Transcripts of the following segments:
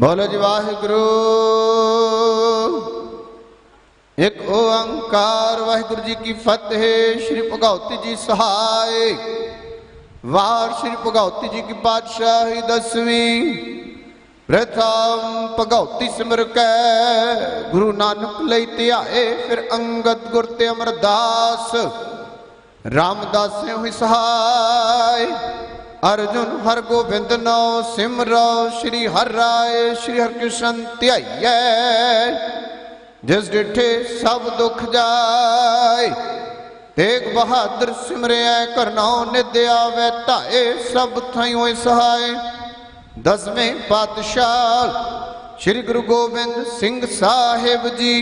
ਬੋਲੋ ਜੀ ਵਾਹਿਗੁਰੂ। ਇੱਕ ਓੰਕਾਰ, ਵਾਹਿਗੁਰੂ ਜੀ ਕੀ ਫਤਿਹ। ਸ੍ਰੀ ਭਗਵਤੀ ਜੀ ਸਹਾਇ ਵਾਰ ਸ੍ਰੀ ਭਗਵਤੀ ਜੀ ਕੀ ਪਾਤਸ਼ਾਹੀ ਦਸਵੀਂ। ਪ੍ਰਥਮ ਭਗਵਤੀ ਸਿਮਰ ਕੈ, ਗੁਰੂ ਨਾਨਕ ਲਈ ਧਿਆਏ, ਫਿਰ ਅੰਗਦ ਗੁਰ ਤੇ ਅਮਰਦਾਸ। ਰਾਮਦਾਸ ਹੋਈ ਸਹਾਇ ਅਰਜੁਨ ਹਰ ਗੋਬਿੰਦ ਨੋ ਸਿਮਰੋ ਸ੍ਰੀ ਹਰਿ ਰਾਏ, ਸ੍ਰੀ ਹਰਿ ਕ੍ਰਿਸ਼ਨ ਧਿਆਈਐ। ਜਿਸ ਡਿਠੇ ਸਭ ਦੁਖ ਜਾਏ, ਤੇਗ ਬਹਾਦਰ ਸਿਮਰਿਐ ਕਰਨੋ ਨਿਦਿਆ ਵੈ ਧਾਏ ਸਭ ਥਾਈ ਹੋਏ ਸਹਾਇ ਦਸਵੇਂ ਪਾਤਸ਼ਾਹ, ਸ੍ਰੀ ਗੁਰੂ ਗੋਬਿੰਦ ਸਿੰਘ ਸਾਹਿਬ ਜੀ,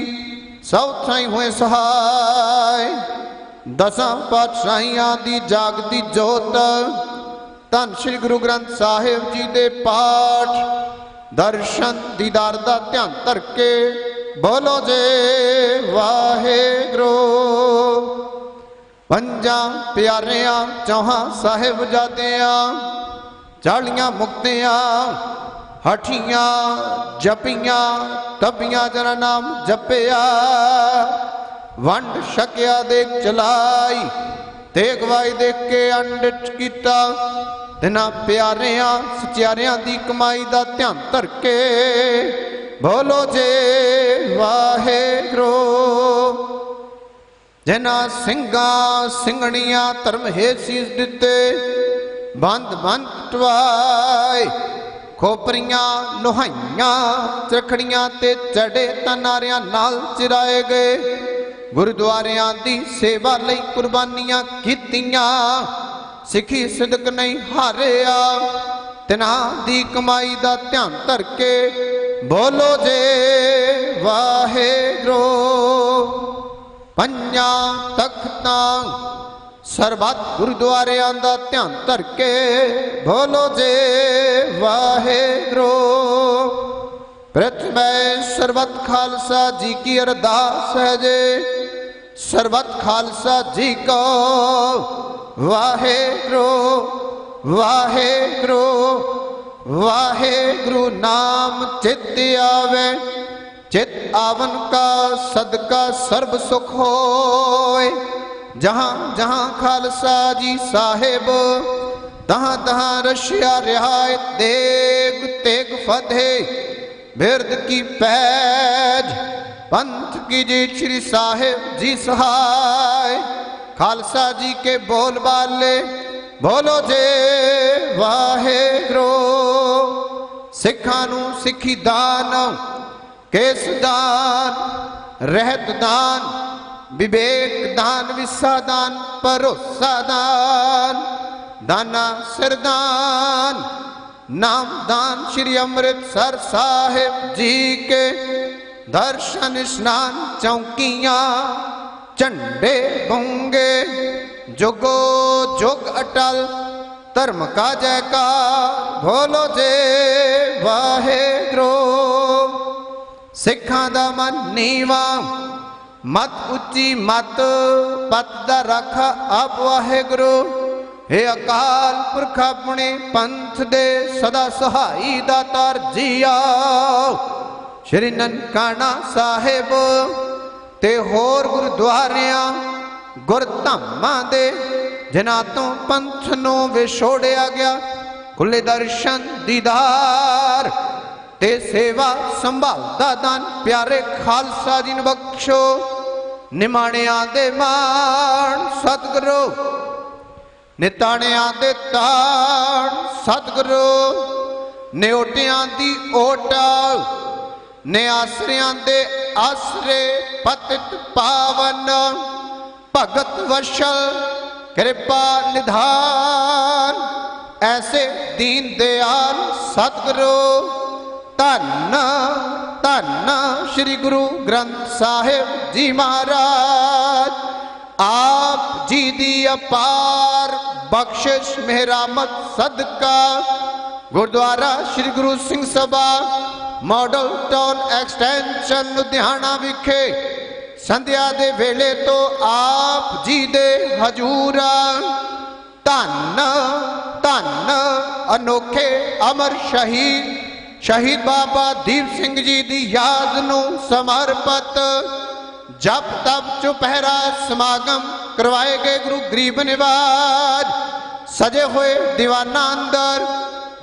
ਸਭ ਥਾਈ ਹੋਏ ਸਹਾਇ ਦਸਾਂ ਪਾਤਸ਼ਾਹੀਆਂ ਦੀ ਜਾਗਦੀ ਜੋਤ ਧੰਨ ਸ੍ਰੀ ਗੁਰੂ ਗ੍ਰੰਥ ਸਾਹਿਬ ਜੀ ਦੇ ਪਾਠ। ਦਰਸ਼ਨ ਦੀਦਾਰ ਦਾ ਧਿਆਨ ਧਰ ਕੇ ਬੋਲੋ ਜੇ, ਵਾਹਿਗੁਰੂ। ਪੰਜਾਂ ਪਿਆਰਿਆਂ, ਚੌਹਾਂ ਸਾਹਿਬਜ਼ਾਦਿਆਂ, ਚਾਲੀਆਂ ਮੁਕਤਿਆਂ, ਹਠੀਆਂ ਜਪੀਆਂ ਤਬੀਆਂ ਜਰਾ ਨਾਮ ਜਪਿਆ। ਵੰਡ ਛਕਿਆ ਦੇ ਚਲਾਈ ਤੇ ਗਵਾਈ ਦੇ ਕੇ ਅੰਡਿਤ ਕੀਤਾ। ਤਿਨਾ ਪਿਆਰਿਆਂ, ਸਚਿਆਰਿਆਂ ਦੀ ਕਮਾਈ ਦਾ ਧਿਆਨ ਧਰ ਕੇ ਬੋਲੋ ਜੇ ਵਾਹਿਗੁਰੂ। ਜਿਨ੍ਹਾਂ ਸਿੰਘਾਂ ਸਿੰਘਣੀਆਂ ਧਰਮ ਹੈ ਸੀਸ ਦਿੱਤੇ, ਬੰਦ ਬੰਦ ਟਵਾਏ। ਖੋਪਰੀਆਂ, ਲੋਹਾਈਆਂ, ਚਰਖੜੀਆਂ ਤੇ ਚੜੇ ਤਨਾਰਿਆਂ ਨਾਲ ਚਿਰਾਏ ਗਏ। ਗੁਰਦੁਆਰਿਆਂ ਦੀ ਸੇਵਾ ਲਈ ਕੁਰਬਾਨੀਆਂ ਕੀਤੀਆਂ। ਸਿੱਖੀ ਸਿਦਕ ਨਹੀਂ ਹਾਰਿਆ। ਤਿਨਾਂ ਦੀ ਕਮਾਈ ਦਾ ਧਿਆਨ ਧਰ ਕੇ ਬੋਲੋ ਜੇ ਵਾਹਿਗੁਰੂ। ਪੰਜਾਂ ਤਖਤਾਂ ਸਰਬੱਤ ਗੁਰਦੁਆਰਿਆਂ ਦਾ ਧਿਆਨ ਧਰ ਕੇ ਬੋਲੋ ਜੇ ਵਾਹਿਗੁਰੂ। ਪ੍ਰਥਮੇ ਸਰਬੱਤ ਖਾਲਸਾ ਜੀ ਕੀ ਅਰਦਾਸ ਹੈ ਜੇ। ਸਰਬਤ ਖਾਲਸਾ ਜੀ ਕੋ ਵਾਹਿਗੁਰੂ ਵਾਹਿਗੁਰੂ ਵਾਹਿਗੁਰੂ ਨਾਮ ਚਿਤ ਆਵੇ, ਚਿਤ ਆਵਨ ਕਾ ਸਦਕਾ ਸਰਬ ਸੁਖ ਹੋਏ। ਜਹਾਂ ਜਹਾਂ ਖਾਲਸਾ ਜੀ ਸਾਹਿਬ, ਤਹਾਂ ਤਹਾਂ ਰਸ਼ਿਆ ਰਿਹਾਇਤ ਦੇਗ ਤੇਗ ਫਤਿਹ ਬਿਰਦ ਕੀ ਪੈਜ ਪੰਥ ਕੀ ਜੀ ਸ੍ਰੀ ਸਾਹਿਬ ਜੀ ਸਹਾਇ ਖਾਲਸਾ ਜੀ ਕੇ ਬੋਲ ਬਾਲੇ ਬੋਲੋ ਜੇ ਵਾਹਿਗੁਰੂ ਸਿੱਖਾਂ ਨੂੰ ਸਿੱਖੀ ਦਾਨ ਕੇਸ ਦਾਨ ਰਹਿਤ ਦਾਨ ਵਿਵੇਕ ਦਾਨ ਵਿਸਾ ਦਾਨ ਭਰੋਸਾ ਦਾਨ ਦਾਨਾ ਸਰਦਾਨ ਨਾਮ ਦਾਨ ਸ਼੍ਰੀ ਅੰਮ੍ਰਿਤਸਰ ਸਾਹਿਬ ਜੀ ਕੇ ਦਰਸ਼ਨ ਇਸ਼ਨਾਨ ਚੌਕੀਆਂ ਝੰਡੇ ਬੁੰਗੇ ਜੁਗੋ ਜੁਗ ਅਟਲ ਧਰਮ ਕਾ ਜੈਕਾਰ ਬੋਲੋ ਜੇ ਵਾਹਿਗੁਰੂ ਸਿੱਖਾਂ ਦਾ ਮਨ ਨੀਵਾ ਮਤ ਉੱਚੀ ਮਤ ਪਤ ਦਾ ਰਖ ਆਪ ਵਾਹਿਗੁਰੂ ਏ ਅਕਾਲ ਪੁਰਖ ਆਪਣੇ ਪੰਥ ਦੇ ਸਦਾ ਸਹਾਈ ਦਾਤਾਰ ਜੀਆ ਸ਼੍ਰੀ ਨਨਕਾਣਾ ਸਾਹਿਬ ਤੇ ਹੋਰ ਗੁਰਦੁਆਰਿਆਂ ਗੁਰਧਾਮਾਂ ਦੇ ਜਿਨ੍ਹਾਂ ਤੋਂ ਪੰਥ ਨੂੰ ਵਿਛੋੜਿਆ ਗਿਆ, ਖੁੱਲੇ ਦਰਸ਼ਨ ਦੀਦਾਰ ਤੇ ਸੇਵਾ ਸੰਭਾਲ ਦਾਨ, ਪਿਆਰੇ ਖਾਲਸਾ ਜੀ ਨੂੰ ਬਖਸ਼ੋ। ਨਿਮਾਣਿਆਂ ਦੇ ਮਾਣ, ਸਤਿਗੁਰੂ। ਨਿਤਾਣਿਆਂ ਦੇ ਤਾਣ, ਸਤਿਗੁਰੂ। ਨਿਉਟਿਆਂ ਦੀ ਓਟ ਨਿਆਸਰਿਆਂ ਦੇ ਆਸਰੇ ਪਤਿਤ ਪਾਵਨ, ਭਗਤ ਵਸ਼ਲ, ਕਿਰਪਾ ਨਿਧਾਨ। ਐਸੇ ਦੀਨ ਦਿਆਲ ਸਤਿਗੁਰੂ, ਧੰਨ ਧੰਨ ਸ੍ਰੀ ਗੁਰੂ ਗ੍ਰੰਥ ਸਾਹਿਬ ਜੀ ਮਹਾਰਾਜ। ਆਪ ਜੀ ਦੀ ਅਪਾਰ ਬਖਸ਼ਿਸ਼, ਮਿਹਰਾਮਤ, ਸਦਕਾ। Gurdwara Sri Guru Singh Sabha model town extension Ludhiana ਵਿਖੇ ਸੰਧਿਆ ਦੇ ਵੇਲੇ ਤੋਂ ਆਪ ਜੀ ਦੇ ਹਜੂਰਾਂ। ਧੰਨ ਧੰਨ, ਅਨੋਖੇ ਅਮਰ ਸ਼ਹੀਦ ਸ਼ਹੀਦ ਬਾਬਾ ਦੀਪ ਸਿੰਘ ਜੀ ਦੀ ਯਾਦ ਨੂੰ ਸਮਰਪਿਤ। ਜਪ ਤਪ ਚੁਪਹਿਰਾ ਸਮਾਗਮ ਕਰਵਾਏ ਗਏ ਗੁਰੂ ਗਰੀਬ ਨਿਵਾਜ। ਸਜੇ ਹੋਏ ਦੀਵਾਨਾਂ ਅੰਦਰ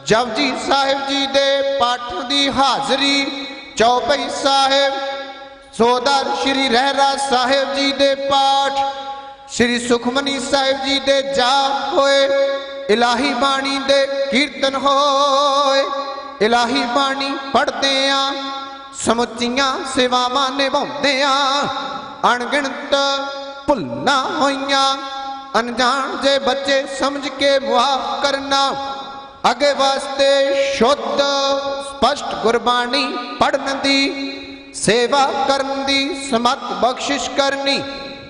ਜਪਜੀ ਸਾਹਿਬ ਜੀ ਦੇ ਪਾਠ ਦੀ ਹਾਜ਼ਰੀ, ਚੌਪਈ ਸਾਹਿਬ, ਸੋਦਰ ਸ਼੍ਰੀ ਰਹਿਰਾ ਸਾਹਿਬ ਜੀ ਦੇ ਪਾਠ, ਸ਼੍ਰੀ ਸੁਖਮਨੀ ਸਾਹਿਬ ਜੀ ਦੇ ਜਾਪ ਹੋਏ, ਇਲਾਹੀ ਬਾਣੀ ਦੇ ਕੀਰਤਨ ਹੋਏ, ਇਲਾਹੀ ਬਾਣੀ ਪੜ੍ਹਦੇ ਆ ਸਮੁੱਚੀਆਂ ਸੇਵਾਵਾਂ ਨਿਭਾਉਂਦੇ ਆ ਅਣਗਿਣਤ ਭੁੱਲਾਂ ਹੋਈਆਂ, ਅਣਜਾਣ ਜੇ ਬੱਚੇ ਸਮਝ ਕੇ ਮੁਆਫ ਕਰਨਾ ਅੱਗੇ ਵਾਸਤੇ ਸ਼ੁੱਧ, ਸਪਸ਼ਟ ਗੁਰਬਾਣੀ ਪੜਨ ਦੀ, ਸੇਵਾ ਕਰਨ ਦੀ, ਸਮਤ ਬਖਸ਼ਿਸ਼ ਕਰਨੀ,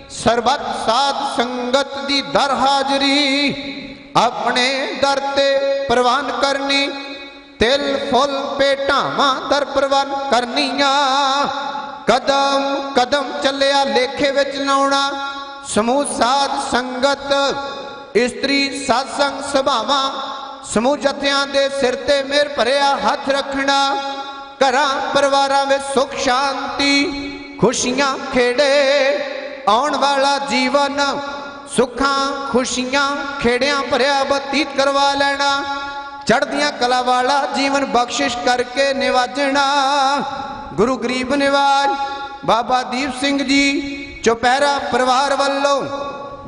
ਸਰਬਤ ਸਾਧ ਸੰਗਤ ਦੀ ਦਰ ਹਾਜ਼ਰੀ, ਆਪਣੇ ਦਰ ਤੇ ਪ੍ਰਵਾਨ ਕਰਨੀ, ਤਿਲ, ਫੁੱਲ ਪੇਟਾਵਾਂ ਦਰ ਪ੍ਰਵਾਨ ਕਰਨੀਆਂ। ਕਦਮ ਕਦਮ ਚੱਲਿਆ ਲੇਖੇ ਵਿੱਚ ਲਾਉਣਾ, ਸਮੂਹ ਸਾਧ ਸੰਗਤ, ਇਸਤਰੀ ਸਾਧਸੰਗ ਸਭਾਵਾਂ ਸਮੂਹ ਜਥਿਆਂ ਦੇ ਸਿਰ ਤੇ ਮੇਰ ਭਰਿਆ ਹੱਥ ਰੱਖਣਾ, ਘਰਾਂ ਪਰਿਵਾਰਾਂ ਵਿੱਚ ਸੁਖ, ਸ਼ਾਂਤੀ, ਖੁਸ਼ੀਆਂ ਖੇੜੇ, ਆਉਣ ਵਾਲਾ ਜੀਵਨ ਸੁੱਖਾਂ, ਖੁਸ਼ੀਆਂ ਖੇੜਿਆਂ ਭਰਿਆ ਬਤੀਤ ਕਰਵਾ ਲੈਣਾ, ਚੜ੍ਹਦੀਆਂ ਕਲਾ ਵਾਲਾ ਜੀਵਨ ਬਖਸ਼ਿਸ਼ ਕਰਕੇ ਨਿਵਾਜਣਾ। ਗੁਰੂ ਗਰੀਬ ਨਿਵਾਜ, ਬਾਬਾ ਦੀਪ ਸਿੰਘ ਜੀ, ਚੁਪਹਿਰਾ ਪਰਿਵਾਰ ਵੱਲੋਂ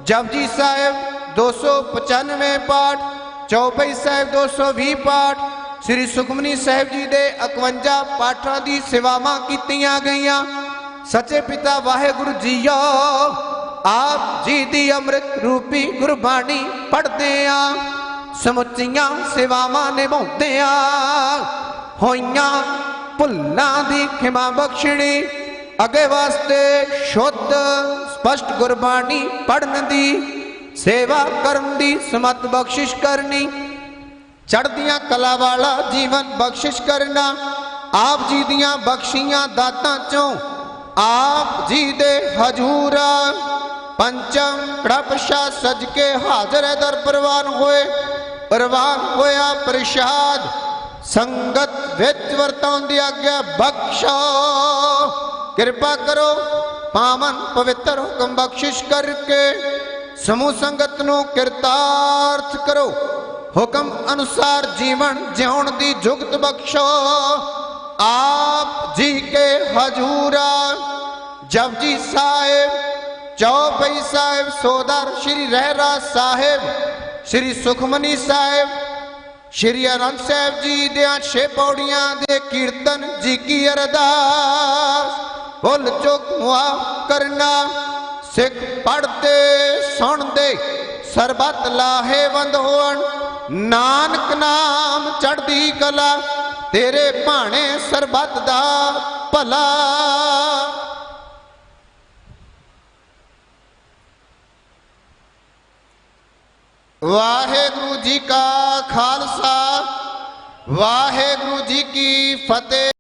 ਜਪਜੀ ਸਾਹਿਬ 295 ਪਾਠ ਚੌਪਈ ਸਾਹਿਬ 220 ਪਾਠ ਸ੍ਰੀ ਸੁਖਮਨੀ ਸਾਹਿਬ ਜੀ ਦੇ 51 ਪਾਠਾਂ ਦੀ ਸੇਵਾਵਾਂ ਕੀਤੀਆਂ ਗਈਆਂ। ਸੱਚੇ ਪਿਤਾ ਵਾਹਿਗੁਰੂ ਜੀਓ, ਆਪ ਜੀ ਦੀ ਅੰਮ੍ਰਿਤ ਰੂਪੀ ਗੁਰਬਾਣੀ ਪੜ੍ਹਦੇ ਆ, ਸਮੁੱਚੀਆਂ ਸੇਵਾਵਾਂ ਨਿਭਾਉਂਦੇ ਆ। ਹੋਈਆਂ ਭੁੱਲਾਂ ਦੀ ਖਿਮਾ ਬਖਸ਼ਣੀ, ਅੱਗੇ ਵਾਸਤੇ ਸ਼ੁੱਧ, ਸਪਸ਼ਟ ਗੁਰਬਾਣੀ ਪੜਨ ਦੀ ਸੇਵਾ ਕਰਨ ਦੀ ਸਮਤ ਬਖਸ਼ਿਸ਼ ਕਰਨੀ, ਚੜ੍ਹਦੀਆਂ ਕਲਾ ਵਾਲਾ ਜੀਵਨ ਬਖਸ਼ਿਸ਼ ਕਰਨਾ, ਆਪ ਜੀ ਦੀਆਂ ਬਖਸ਼ੀਆਂ ਦਾਤਾਂ ਚੋਂ ਆਪ ਜੀ ਦੇ ਹਜੂਰ। ਪੰਚਮ ਕੜਪਸ਼ਾ ਸਜ ਕੇ ਹਾਜ਼ਰ ਹੈ ਦਰ ਪ੍ਰਵਾਨ ਹੋਏ, ਪ੍ਰਵਾਨ ਹੋਇਆ ਪ੍ਰਸ਼ਾਦ, ਸੰਗਤ ਵਿੱਚ ਵਰਤਾਉਣ ਦੀ ਆਗਿਆ ਬਖਸ਼ੋ। ਕਿਰਪਾ ਕਰੋ, ਪਾਵਨ ਪਵਿੱਤਰ ਹੁਕਮ ਬਖਸ਼ਿਸ਼ ਕਰਕੇ ਸਮੂਹ ਸੰਗਤ ਨੂੰ ਕਿਰਤਾਰਥ ਕਰੋ। ਹੁਕਮ ਅਨੁਸਾਰ ਜੀਵਨ ਜਿਉਣ ਦੀ ਜੁਗਤ ਬਖਸ਼ੋ। ਆਪ ਜੀ ਕੇ ਹਜੂਰਾ ਜਪਜੀ ਸਾਹਿਬ, ਚੌਪਈ ਸਾਹਿਬ, ਸੋਦਰ ਸ਼੍ਰੀ ਰਹਿਰਾ ਸਾਹਿਬ, ਸ਼੍ਰੀ ਸੁਖਮਨੀ ਸਾਹਿਬ, ਸ਼੍ਰੀ ਅਨੰਦ ਸਾਹਿਬ ਜੀ ਦੇ ਛੇ ਪੌੜੀਆਂ ਦੇ ਕੀਰਤਨ ਜੀ ਕੀ ਅਰਦਾਸ। ਭੁੱਲ ਚੁੱਕ ਮੁਆ ਕਰਨਾ ਸਿੱਖ ਪੜਦੇ ਸੁਣਦੇ, ਸਰਬਤ ਲਾਹੇਵੰਦ ਹੋਣ। ਨਾਨਕ ਨਾਮ ਚੜ੍ਹਦੀ ਕਲਾ, ਤੇਰੇ ਭਾਣੇ ਸਰਬਤ ਦਾ ਭਲਾ। ਵਾਹਿਗੁਰੂ ਜੀ ਕਾ ਖਾਲਸਾ, ਵਾਹਿਗੁਰੂ ਜੀ ਕੀ ਫਤਿਹ।